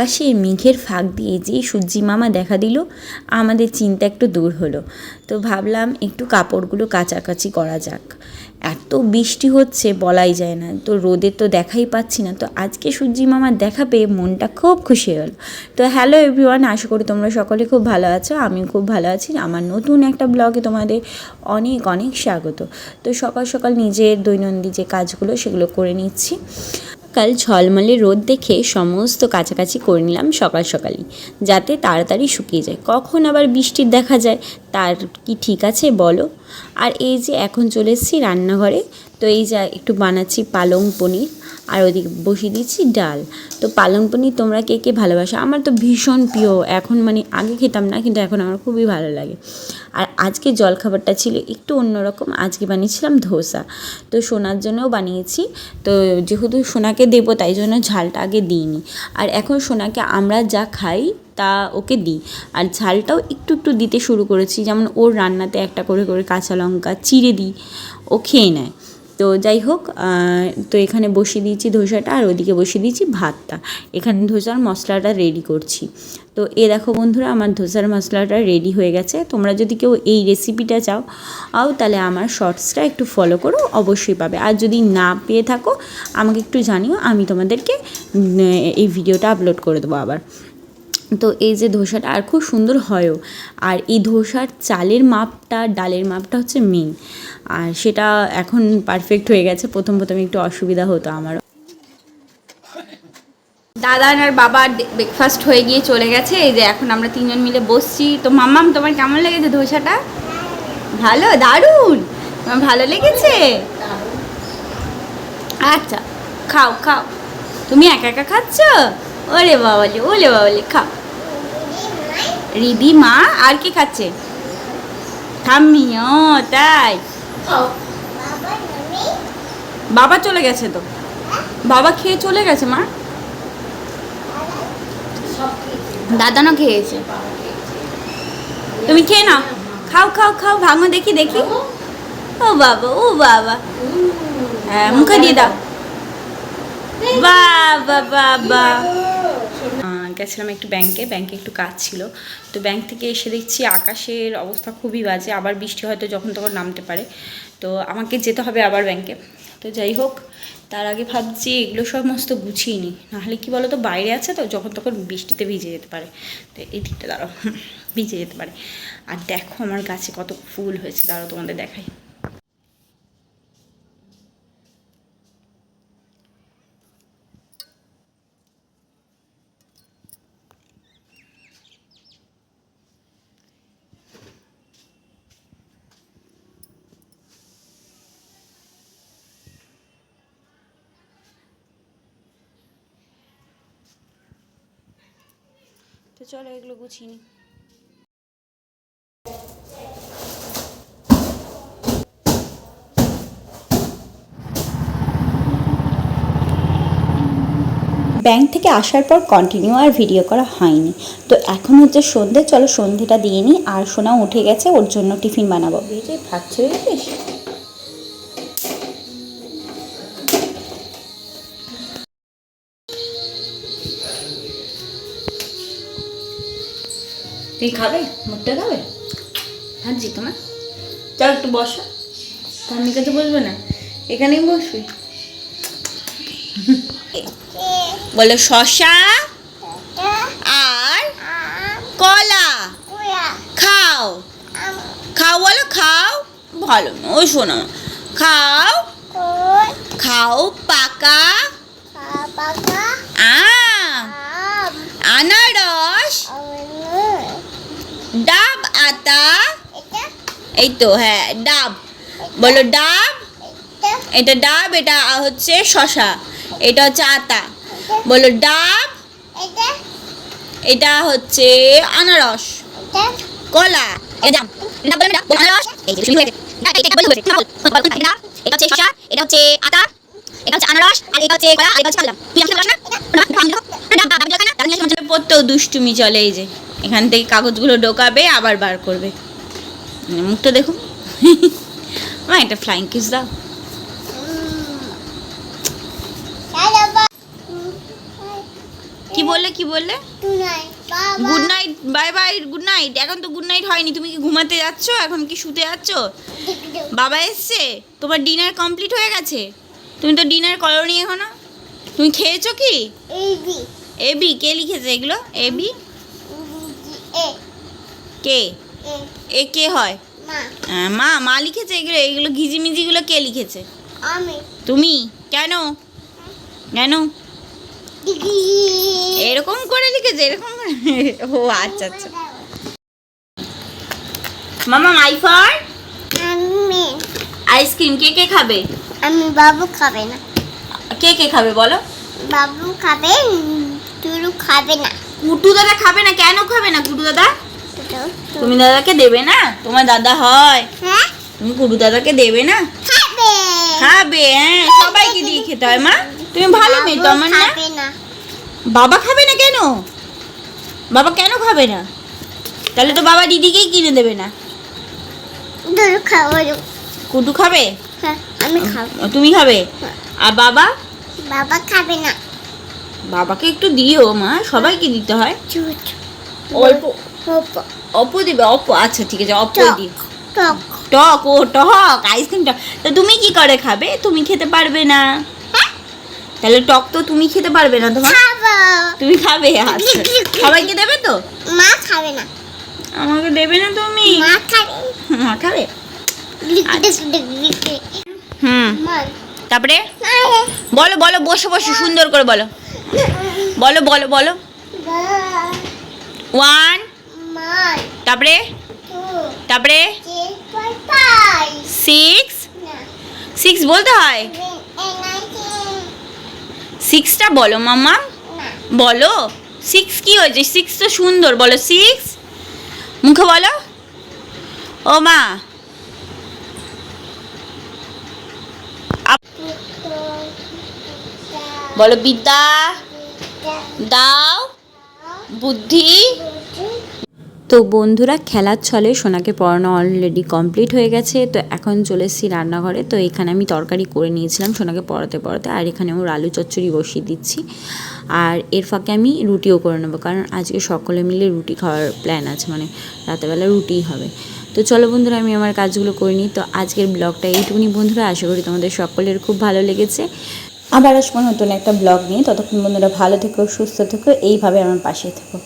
আকাশে মেঘের ফাঁক দিয়ে যেই সূর্যি মামা দেখা দিল, আমাদের চিন্তা একটু দূর হলো। তো ভাবলাম একটু কাপড়গুলো কাচাকাচি করা যাক। এত বৃষ্টি হচ্ছে, বলাই যায় না। তো রোদের তো দেখাই পাচ্ছি না। তো আজকে সূর্যি মামার দেখা পেয়ে মনটা খুব খুশি হলো। তো হ্যালো এভরিওয়ান, আশা করি তোমরা সকলে খুব ভালো আছো আমি খুব ভালো আছি। আমার নতুন একটা ব্লগে তোমাদের অনেক অনেক স্বাগত। তো সকাল সকাল নিজের দৈনন্দিন যে কাজগুলো, সেগুলো করে নিচ্ছি। কাল ঝলমলে রোদ দেখে সমস্ত কাছাকাছি করে নিলাম সকাল সকালই, যাতে তাড়াতাড়ি শুকিয়ে যায়। কখন আবার বৃষ্টির দেখা যায় তার কি ঠিক আছে বলো? আর এই যে এখন চলে এসেছি রান্নাঘরে, তো এই যা একটু বানাচ্ছি পালং পনির, আর ওদিকে বসিয়ে দিচ্ছি ডাল। তো পালং পনির তোমরা কে কে ভালোবাসো? আমার তো ভীষণ প্রিয়, এখন মানে আগে খেতাম না, কিন্তু এখন আমার খুবই ভালো লাগে। আর আজকে জলখাবারটা ছিল একটু অন্যরকম, আজকে বানিয়েছিলাম ধোসা। তো সোনার জন্যও বানিয়েছি, তো যেহেতু সোনাকে দেবো তাই জন্য ঝালটা আগে দিইনি। আর এখন সোনাকে আমরা যা খাই তা ওকে দিই। আর ঝালটাও একটু একটু দিতে শুরু করেছি। যেমন ওর রান্নাতে একটা করে করে কাঁচা লঙ্কা চিড়ে দিই, ও খেয়ে নেয়। তো যাই হোক তো এখানে বসিয়ে দিয়েছি ধোসাটা আর ওদিকে বসিয়ে দিয়েছি ভাতটা। এখানে ধোসার মশলাটা রেডি করছি। তো এ দেখো বন্ধুরা, আমার ধোসার মশলাটা রেডি হয়ে গেছে। তোমরা যদি কেউ এই রেসিপিটা চাও, আও তাহলে আমার শর্টসটা একটু ফলো করো, অবশ্যই পাবে। আর যদি না পেয়ে থাকো, আমাকে একটু জানিও, আমি তোমাদেরকে এই ভিডিওটা আপলোড করে দেবো আবার। তো এই যে ধোসাটা, আর খুব সুন্দর হয়ও। আর এই ধোসার চালের মাপটা, ডালের মাপটা হচ্ছে মেন। আর সেটা এখন পারফেক্ট হয়ে গেছে। প্রথম প্রথম একটু অসুবিধা হতো আমারও। দাদা আর বাবা ব্রেকফাস্ট হয়ে গিয়ে চলে গেছে। এই যে এখন আমরা তিনজন মিলে বসছি। তো মাম্মাম, তোমার কেমন লেগেছে ধোসাটা? ভালো? দারুণ? তোমার ভালো লেগেছে? আচ্ছা খাও খাও। তুমি একা একা খাচ্ছ? ওরে বাবালে ওলে বাবালে খাও। রিদি মা আর কি খাচ্ছে? ঠাম্মি ও তাই। বাবা চলে গেছে তো। বাবা খেয়ে চলে গেছে, মা? দাদানও খেয়েছে। তুমি খেয়ে নাও। খাও খাও খাও, ভাঙো, দেখি দেখি। ও বাবা ও বাবা। হ্যাঁ মুখে দিয়ে দাও। বাবা বাবা গেছিলাম একটু ব্যাংকে ব্যাংকে একটু কাজ ছিল। তো ব্যাংক থেকে এসে দেখছি আকাশের অবস্থা খুবই বাজে, আবার বৃষ্টি হয়তো যখন তখন নামতে পারে। তো আমাকে যেতে হবে আবার ব্যাংকে তো যাই হোক, তার আগে ভাবছি এগুলো সমস্ত গুছিয়ে নিই। নাহলে কি বলো তো বাইরে আছে তো, যখন তখন বৃষ্টিতে ভিজে যেতে পারে। তো এই দিকটা দাঁড়াও, ভিজে যেতে পারে। আর দেখো আমার গাছে কত ফুল হয়েছে, দাঁড়াও তোমাদের দেখাই। তো চলো এগুলো গুছিয়ে নিই ব্যাংক থেকে আসার পর কন্টিনিউ আর ভিডিও করা হয়নি। তো এখন হচ্ছে সন্ধে চলো সন্ধেটা দিয়ে নিই আর সোনা উঠে গেছে ওর জন্য টিফিন বানাবো। ভাত ছেড়ে খাবে? মুখটা খাবে? ভাবছি তোমার। চল একটু বসো। তার কাছে বসবে না? এখানেই বসবি। বলো শশা আর কলা। খাও। খাও বলো খাও। ভালো না ও শোনো। খাও। খাও পাকা আম আনারস আতা এই তো হ্যাঁ ডাব। বলো ডাব? এটা ডাব, এটা হচ্ছে শশা এটা হচ্ছে আতা। বলো ডাব? এটা হচ্ছে আনারস। কলা। এটা আনারস হচ্ছে আনারস, আর এটা হচ্ছে কলা, আর এটা হচ্ছে পড়তেও দুষ্টুমি চলে এই যে। এখান থেকে কাগজগুলো ঢোকাবে, আবার বার করবে। মানে মুখটা দেখুন। মা, এটা ফ্লাইং কিস দাও। কি বললে কি বললে? Good night bye bye good night এখন তো গুড নাইট হয়নি। তুমি কি ঘুমাতে যাচ্ছ? এখন কি শুতে যাচ্ছ? বাবা এসছে? তোমার ডিনার কমপ্লিট হয়ে গেছে? তুমি তো ডিনার করোনি এখনও? তুমি খেয়েছো কি? এই বি কে লিখেছে এগুলো? এ কে এ এ কে হয়? মা। মা মা লিখেছে এগুলো এগুলো ঘিজিমিজিগুলো কে লিখেছে? আমি। তুমি। কেন? কেন? এরকম করে লিখেছে এরকম ও আচ্ছা আচ্ছা। মামা মাই ফার আইসক্রিম কে কে খাবে? আমি বাবু খাবে না। কে কে খাবে বলো? বাবু খাবে তুলু খাবে না। কুটু দাদা খাবে না? কেন খাবে না কুটু দাদা তুমি দাদাকে দেবে না? তোমার দাদা হয়। হ্যাঁ? তুমি কুটু দাদাকে দেবে না? খাবে। খাবে হ্যাঁ সবাইকে দিয়ে খেতে হয় মা। তুমি ভালো মেয়ে তো আমার না। না। বাবা খাবে না কেন? বাবা কেন খাবে না? তাহলে তো বাবা দিদিকেই কিনে দেবে না। কুটু খাবে। হ্যাঁ আমি খাব। তুমি খাবে? আর বাবা? বাবা খাবে না। বাবাকে একটু দিও মা সবাইকে দিতে হয়। অল্প অল্প। দিবে অল্প আচ্ছা ঠিক আছে অপ দিই টক। টক ও টক আইসক্রিম টক। তো তুমি কি করে খাবে? তুমি খেতে পারবে না। তাহলে টক তো তুমি খেতে পারবে না তোমার। তুমি খাবে আচ্ছা। সবাইকে দেবে তো? মা খাবে না। আমাকে দেবে না তুমি? মা খাবে। মা খাবে? আচ্ছা। হুম। তারপরে? বলো বলো বসে বসে সুন্দর করে বলো। বলো বলো বলো। ওয়ান তারপরে? তারপরে? সিক্স সিক্স বলতে হয়? সিক্সটা বলো, মাম্মা। বলো। সিক্স কি হয়েছে? সিক্স তো সুন্দর, বলো। সিক্স মুখে বলো। ও মা। বলো, বিদ্যা, দাও, বুদ্ধি। তো বন্ধুরা, খেলার ছলে সোনাকে পড়ানো অলরেডি কমপ্লিট হয়ে গেছে। তো এখন চলে এসেছি রান্নাঘরে। তো এখানে আমি তরকারি করে নিয়েছিলাম সোনাকে পড়াতে পড়াতে। আর এখানে ওর আলু চচ্চড়ি বসিয়ে দিচ্ছি। আর এর ফাঁকে আমি রুটিও করে নেব। কারণ আজকে সকলে মিলে রুটি খাওয়ার প্ল্যান আছে। মানে রাতেরবেলা রুটিই হবে। তো চলো বন্ধুরা, আমি আমার কাজগুলো করে নিই। তো আজকের ব্লগটা এইটুকুনি বন্ধুরা। আশা করি তোমাদের সকলের খুব ভালো লেগেছে। আবার আসব নতুন একটা ব্লগ নিয়ে। ততক্ষণ বন্ধুরা ভালো থেকো, সুস্থ থেকো, এইভাবে আমার পাশে থেকো।